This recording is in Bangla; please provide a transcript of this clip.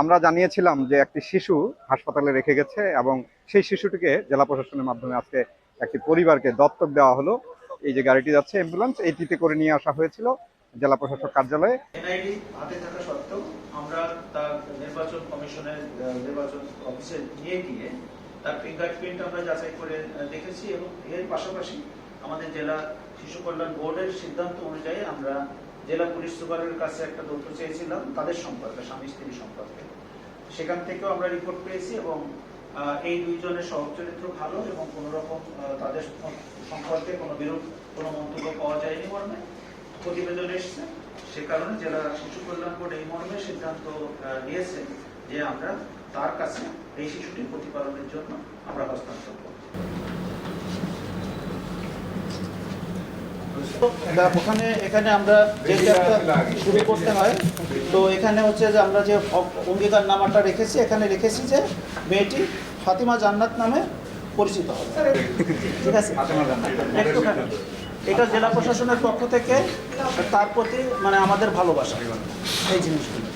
আমরা জানিয়েছিলাম যে একটি শিশু হাসপাতালে রেখে গেছে এবং সেই শিশুটিকে জেলা প্রশাসনের মাধ্যমে আজকে একটি পরিবারকে দত্তক দেওয়া হলো। এই যে গাড়িটি যাচ্ছে অ্যাম্বুলেন্স এইটিতে করে নিয়ে আসা হয়েছিল জেলা প্রশাসক কার্যালয়ে। আমাদের জেলা শিশু কল্যাণ বোর্ডের সিদ্ধান্ত অনুযায়ী আমরা জেলা পুলিশ সুপারের কাছে একটা তথ্য চেয়েছিলাম, তাদের সম্পর্কে, স্বামী স্ত্রী সম্পর্কে। সেখান থেকেও আমরা রিপোর্ট পেয়েছি এবং এই দুইজনের সহ চরিত্র ভালো এবং কোন রকম তাদের সম্পর্কে কোনো বিরূপ কোনো মন্তব্য পাওয়া যায়নি মর্মে। প্রতিবেদন এসছে, সে কারণে জেলা শিশু কল্যাণ বোর্ড এই মর্মে সিদ্ধান্ত নিয়েছে যে আমরা তার কাছে এই শিশুটি প্রতিপালনের জন্য আমরা হস্তান্তর ওখানে এখানে আমরা যেহেতু একটা শুরু করতে হয় তো এখানে হচ্ছে যে আমরা যে অঙ্গীকার নামাটা রেখেছি এখানে রেখেছি যে মেয়েটি ফাতিমা জান্নাত নামে পরিচিত হবে। ঠিক আছে? একটুখানি। এটা জেলা প্রশাসনের পক্ষ থেকে তার প্রতি মানে আমাদের ভালোবাসা। এই জিনিসগুলো?